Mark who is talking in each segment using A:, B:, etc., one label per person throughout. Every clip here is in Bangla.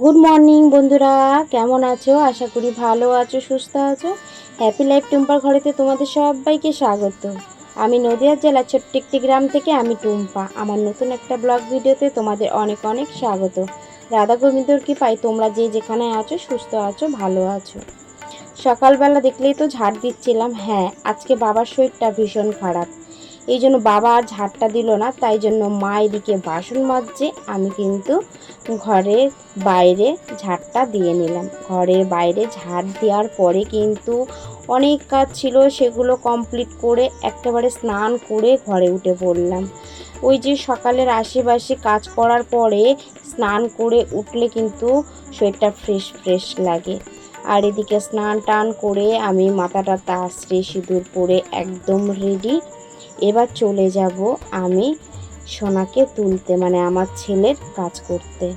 A: গুড মর্নিং বন্ধুরা, কেমন আছো? আশা করি ভালো আছো, সুস্থ আছো। হ্যাপি লাইফ টুম্পার ঘরেতে তোমাদের সবাইকে স্বাগত। আমি নদিয়া জেলার ছোট্ট একটি গ্রাম থেকে আমি টুম্পা। আমার নতুন একটা ব্লগ ভিডিওতে তোমাদের অনেক অনেক স্বাগত। রাধা গোবিন্দর কি পাই তোমরা যে যেখানে আছো, সুস্থ আছো, ভালো আছো। সকালবেলা দেখলেই তো ঝাড় দিচ্ছিলাম। হ্যাঁ আজকে বাবার শরীরটা ভীষণ খারাপ। এই জন্য বাবা আর ঝাড়টা দিল না, তাই জন্য মা এদিকে বাসন মাজছে। আমি কিন্তু ঘরের বাইরে ঝাড়টা দিয়ে নিলাম। ঘরের বাইরে ঝাড় দেওয়ার পরে কিন্তু অনেক কাজ ছিল, সেগুলো কমপ্লিট করে একেবারে স্নান করে ঘরে উঠে পড়লাম। ওই যে সকালের আশেপাশে কাজ করার পরে স্নান করে উঠলে কিন্তু শরীরটা ফ্রেশ ফ্রেশ লাগে। আর এদিকে স্নান টান করে আমি মাথাটা তাসরে সিঁদুর পরে একদম রেডি এবার চলে যাব আমি সোনাকে তুলতে মানে আমার ছেলের কাজ করতে।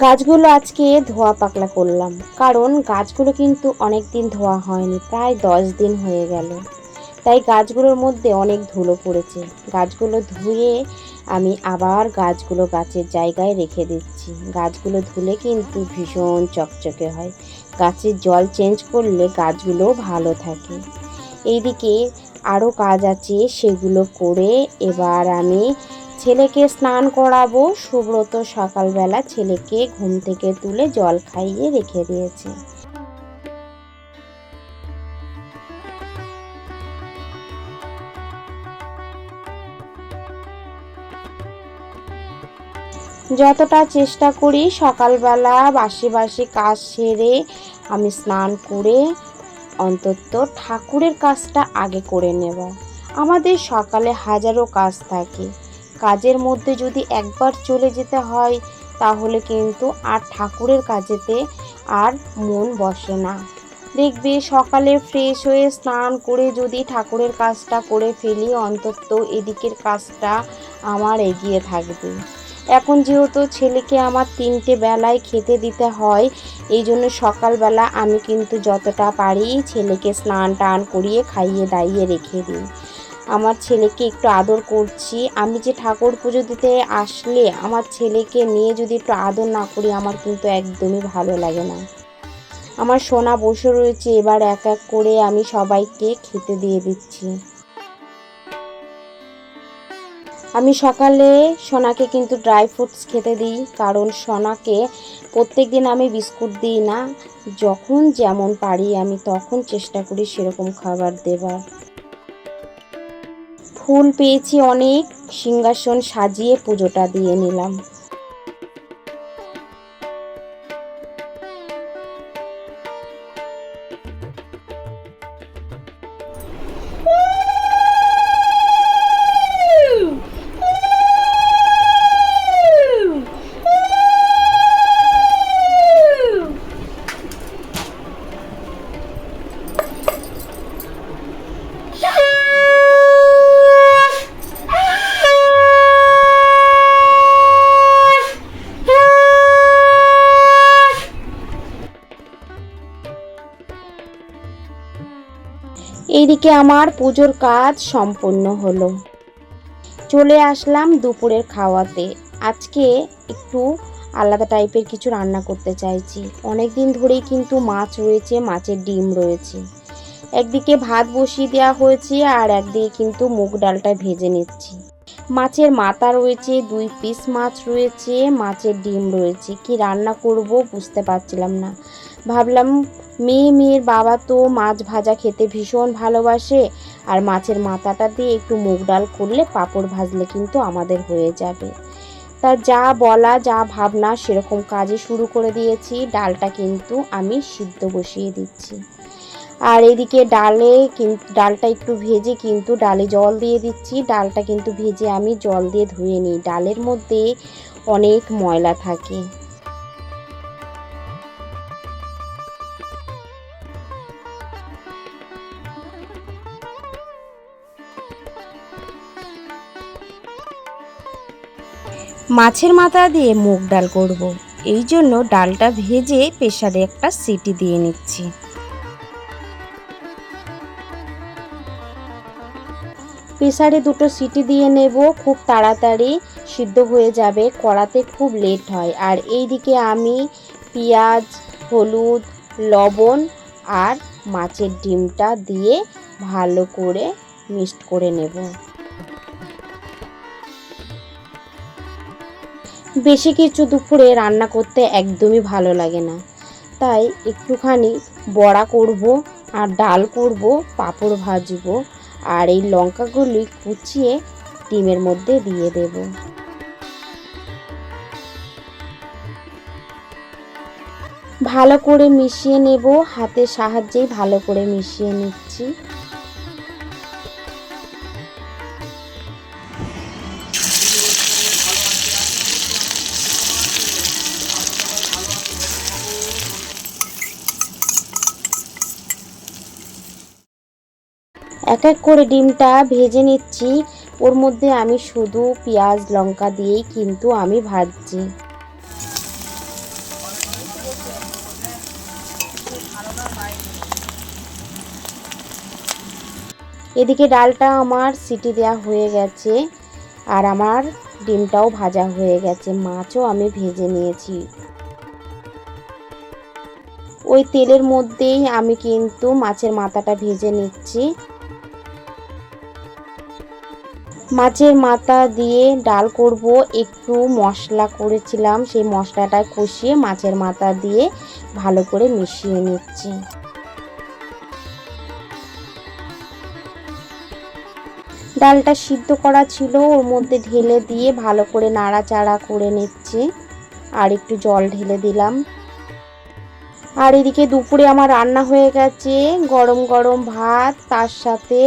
A: গাছগুলো আজকে ধোয়া পাকলা করলাম। কারণ গাছগুলো কিন্তু অনেক দিন ধোয়া হয়নি, প্রায় দশ দিন হয়ে গেল। তাই গাছগুলোর মধ্যে অনেক ধুলো পড়েছে। গাছগুলো ধুয়ে আমি আবার গাছগুলো গাছের জায়গায় রেখে দিচ্ছি। গাছগুলো ধুলে কিন্তু ভীষণ চকচকে হয়। গাছের জল চেঞ্জ করলে গাছগুলো ভালো থাকে। এইদিকে আরও কাজ আছে, সেগুলো করে এবার আমি ছেলেকে স্নান করাবো, সুব্রত সকালবেলা ছেলেকে ঘুম থেকে তুলে জল খাইয়ে রেখে দিয়েছে। যতটা চেষ্টা করি, সকালবেলা বাসি বাসি কাজ সেরে আমি স্নান করে অন্তত ঠাকুরের কাজটা আগে করে নেব। আমাদের সকালে হাজারো কাজ থাকে। কাজের মধ্যে যদি একবার চলে যেতে হয়, তাহলে কিন্তু আর ঠাকুরের কাজেতে আর মন বসে না। দেখবে সকালে ফ্রেশ হয়ে স্নান করে যদি ঠাকুরের কাজটা করে ফেলি, অন্তত এদিকের কাজটা আমার এগিয়ে থাকবে। এখন যেহেতু ছেলেকে আমার তিনটে বেলায় খেতে দিতে হয়, এই জন্য সকালবেলা আমি কিন্তু যতটা পারি ছেলেকে স্নান টান করিয়ে খাইয়ে দাইয়ে রেখে দিই। আমার ছেলেকে একটু আদর করছি। আমি যে ঠাকুর পুজো দিতে আসলে আমার ছেলেকে নিয়ে যদি একটু আদর না করি, আমার কিন্তু একদমই ভালো লাগে না। আমার সোনা বসে রয়েছে, এবার এক এক করে আমি সবাইকে খেতে দিয়ে দিচ্ছি। আমি সকালে সোনাকে কিন্তু ড্রাই ফ্রুটস খেতে দিই, কারণ সোনাকে প্রত্যেক দিন আমি বিস্কুট দিই না। যখন যেমন পারি আমি তখন চেষ্টা করি সেরকম খাবার দেবার। ফুল পেয়েছি অনেক। সিংহাসন সাজিয়ে পুজোটা দিয়ে নিলাম। এইদিকে আমার পুজোর কাজ সম্পূর্ণ হলো। চলে আসলাম দুপুরের খাওয়াতে। আজকে একটু আলাদা টাইপের কিছু রান্না করতে চাইছি। অনেক দিন ধরেই কিন্তু মাছ রয়েছে, মাছের ডিম রয়েছে। একদিকে ভাত বসিয়ে দেওয়া হয়েছে আর একদিকে কিন্তু মুগ ডালটা ভেজে নিচ্ছি। মাছের মাথা রয়েছে, দুই পিস মাছ রয়েছে, মাছের ডিম রয়েছে। কি রান্না করব বুঝতে পারছিলাম না। ভাবলাম, মেয়ে মেয়ের বাবা তো মাছ ভাজা খেতে ভীষণ ভালোবাসে, আর মাছের মাথাটা দিয়ে একটু মুগ ডাল করলে পাঁপড় ভাজলে কিন্তু আমাদের হয়ে যাবে। তা যা বলা, যা ভাবনা, সেরকম কাজে শুরু করে দিয়েছি, ডালটা কিন্তু আমি সিদ্ধ বসিয়ে দিচ্ছি। আর এদিকে ডালে কিন্তু ডালটা একটু ভেজে কিন্তু ডালে জল দিয়ে দিচ্ছি, ডালটা কিন্তু ভেজে আমি জল দিয়ে ধুয়ে নিই। ডালের মধ্যে অনেক ময়লা থাকে। মাছের মাথা দিয়ে মুগ ডাল করব। এই জন্য ডালটা ভেজে প্রেশারে একটা সিটি দিয়ে নিচ্ছি। প্রেসারে দুটো সিটি দিয়ে নেব, খুব তাড়াতাড়ি সিদ্ধ হয়ে যাবে, কড়াতে খুব লেট হয়। আর এইদিকে আমি পেঁয়াজ, হলুদ, লবণ আর মাছের ডিমটা দিয়ে ভালো করে মিক্সড করে নেব। বেশি কিছু দুপুরে রান্না করতে একদমই ভালো লাগে না। তাই একটুখানি বড়া করব আর ডাল করব, পাঁপড় ভাজবো আর এই লঙ্কাগুলি কুচিয়ে ডিমের মধ্যে দিয়ে দেব। ভালো করে মিশিয়ে নেব, হাতের সাহায্যেই ভালো করে মিশিয়ে নিচ্ছি। এক এক করে ডিমটা ভেজে নিচ্ছি। ওর মধ্যে আমি শুধু পেঁয়াজ, লঙ্কা দিয়েই কিন্তু আমি ভাজছি। এদিকে ডালটা আমার সিটি দেওয়া হয়ে গেছে আর আমার ডিমটাও ভাজা হয়ে গেছে। মাছও আমি ভেজে নিয়েছি। ওই তেলের মধ্যেই আমি কিন্তু মাছের মাথাটা ভেজে নিচ্ছি। মাছের মাথা দিয়ে ডাল করব, একটু মশলা করেছিলাম, সেই মশলাটা কষিয়ে মাছের মাথা দিয়ে ভালো করে মিশিয়ে নিচ্ছি। ডালটা সিদ্ধ করা ছিল, ওর মধ্যে ঢেলে দিয়ে ভালো করে নাড়াচাড়া করে নিচ্ছি, আর একটু জল ঢেলে দিলাম। আর এদিকে দুপুরে আমার রান্না হয়ে গেছে, গরম গরম ভাত, তার সাথে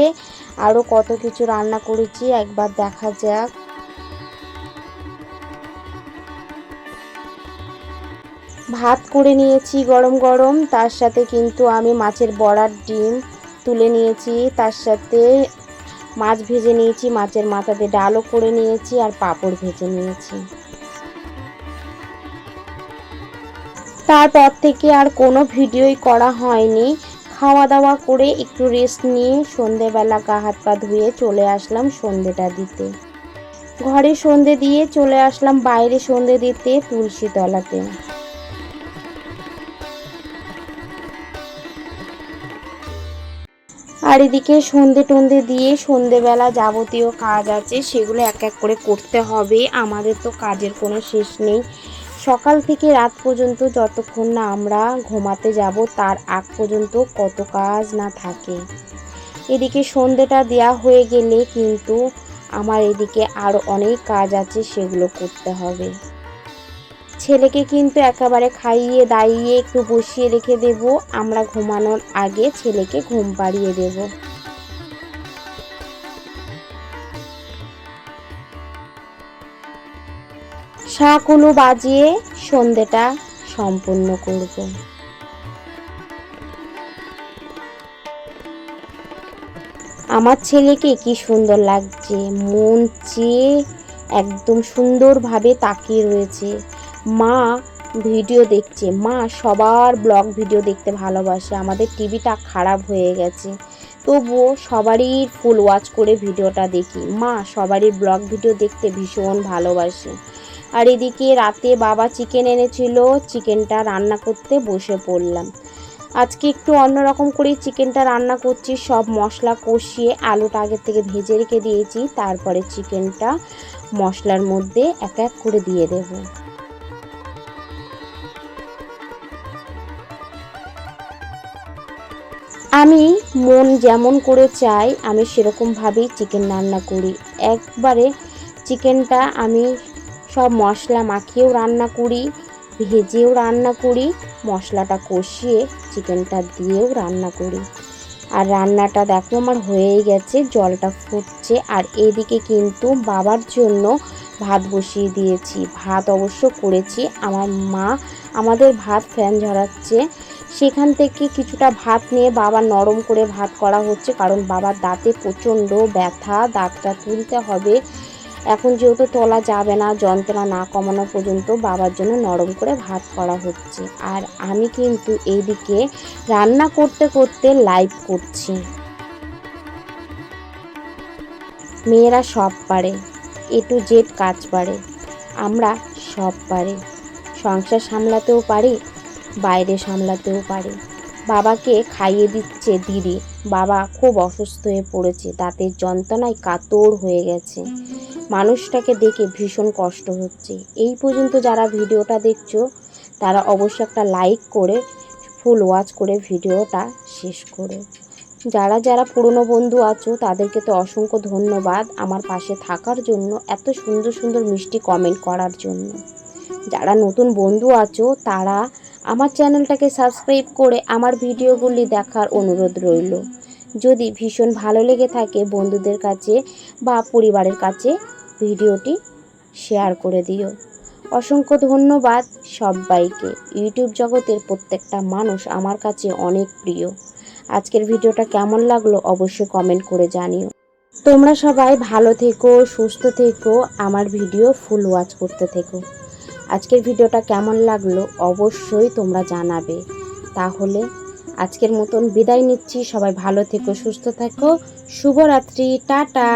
A: আরও কত কিছু রান্না করেছি, একবার দেখা যাক। ভাত করে নিয়েছি গরম গরম, তার সাথে কিন্তু আমি মাছের বড়ার ডিম তুলে নিয়েছি, তার সাথে মাছ ভেজে নিয়েছি, মাছের মাথাতে ডালও করে নিয়েছি আর পাঁপড় ভেজে নিয়েছি। তারপর থেকে আর কোনো ভিডিওই করা হয়নি। খাওয়া দাওয়া করে একটু রেস্ট নিয়ে সন্ধেবেলা গা হাত পা ধুয়ে চলে আসলাম সন্ধেটা দিতে। ঘরে সন্ধে দিয়ে চলে আসলাম বাইরে সন্ধে দিতে তুলসী তলাতে আর এদিকে সন্ধে টন্ধে দিয়ে সন্ধেবেলা যাবতীয় কাজ আছে সেগুলো এক এক করে করতে হবে, আমাদের তো কাজের কোনো শেষ নেই। সকাল থেকে রাত পর্যন্ত যতক্ষণ না আমরা ঘুমাতে যাব, তার আগ পর্যন্ত কত কাজ না থাকে। এদিকে সন্ধেটা দেয়া হয়ে গেলে কিন্তু আমার এদিকে আরও অনেক কাজ আছে, সেগুলো করতে হবে। ছেলেকে কিন্তু একেবারে খাইয়ে দাইয়ে একটু বসিয়ে রেখে দেব। আমরা ঘুমানোর আগে ছেলেকে ঘুম পাড়িয়ে দেবো। শাকগুলো বাজিয়ে সন্ধেটা সম্পূর্ণ করব। আমার ছেলেকে কি সুন্দর লাগছে, মন চেয়ে একদম সুন্দরভাবে তাকিয়ে রয়েছে। মা ভিডিও দেখছে, মা সবার ব্লগ ভিডিও দেখতে ভালোবাসে, আমাদের টিভিটা খারাপ হয়ে গেছে। তবুও সবারই ফুল ওয়াচ করে ভিডিওটা দেখি। মা সবারই ব্লগ ভিডিও দেখতে ভীষণ ভালোবাসে। আর এদিকে রাতে বাবা চিকেন এনেছিল চিকেনটা রান্না করতে বসে পড়লাম। আজকে একটু অন্যরকম করে চিকেনটা রান্না করছি, সব মশলা কষিয়ে আলুটা আগের থেকে ভেজে রেখে দিয়েছি, তারপরে চিকেনটা মশলার মধ্যে এক এক করে দিয়ে দেব। আমি মন যেমন করে চাই, আমি সেরকমভাবেই চিকেন রান্না করি। একবারে চিকেনটা আমি সব মশলা মাখিয়েও রান্না করি, ভেজেও রান্না করি, মশলাটা কষিয়ে চিকেনটা দিয়েও রান্না করি। আর রান্নাটা দেখো আমার হয়েই গেছে, জলটা ফুটছে। আর এদিকে কিন্তু বাবার জন্য ভাত বসিয়ে দিয়েছি। ভাত অবশ্য করেছি। আমার মা আমাদের ভাত ফ্যান ঝরাচ্ছে। সেখান থেকে কিছুটা ভাত নিয়ে বাবা নরম করে ভাত করা হচ্ছে, কারণ বাবার দাঁতে প্রচণ্ড ব্যথা, দাঁতটা তুলতে হবে। এখন যেহেতু তোলা যাবে না, যন্ত্রণা না কমানো পর্যন্ত বাবার জন্য নরম করে ভাত করা হচ্ছে। আর আমি কিন্তু এইদিকে রান্না করতে করতে লাইভ করছি। মেয়েরা সব পারে এ টু জেড কাজ পারে, আমরা সব পারি। সংসার সামলাতেও পারি, বাইরে সামলাতেও পারি। বাবাকে খাইয়ে দিচ্ছে দিদি, বাবা খুব অসুস্থ হয়ে পড়েছে দাঁতের যন্ত্রণায় কাতর হয়ে গেছে। মানুষটাকে দেখে ভীষণ কষ্ট হচ্ছে। এই পর্যন্ত যারা ভিডিওটা দেখছ, তারা অবশ্যই একটা লাইক করে ফুল ওয়াচ করে ভিডিওটা শেষ করো। যারা যারা পুরনো বন্ধু আছো, তাদেরকে তো অসংখ্য ধন্যবাদ আমার পাশে থাকার জন্য, এত সুন্দর সুন্দর মিষ্টি কমেন্ট করার জন্য। যারা নতুন বন্ধু আছো, তারা আমার চ্যানেলটাকে সাবস্ক্রাইব করে আমার ভিডিওগুলি দেখার অনুরোধ রইল। যদি ভীষণ ভালো লেগে থাকে বন্ধুদের কাছে বা পরিবারের কাছে ভিডিওটি শেয়ার করে দিও। অসংখ্য ধন্যবাদ সবাইকে। ইউটিউব জগতের প্রত্যেকটা মানুষ আমার কাছে অনেক প্রিয়। আজকের ভিডিওটা কেমন লাগল অবশ্যই কমেন্ট করে জানিও। তোমরা সবাই ভালো থেকো, সুস্থ থেকো, আমার ভিডিও ফুল ওয়াচ করতে থেকো। আজকের ভিডিওটা কেমন লাগল অবশ্যই তোমরা জানাবে। তাহলে আজকের মতন বিদায় নিচ্ছি। সবাই ভালো থেকো, সুস্থ থেকো। শুভরাত্রি, টাটা।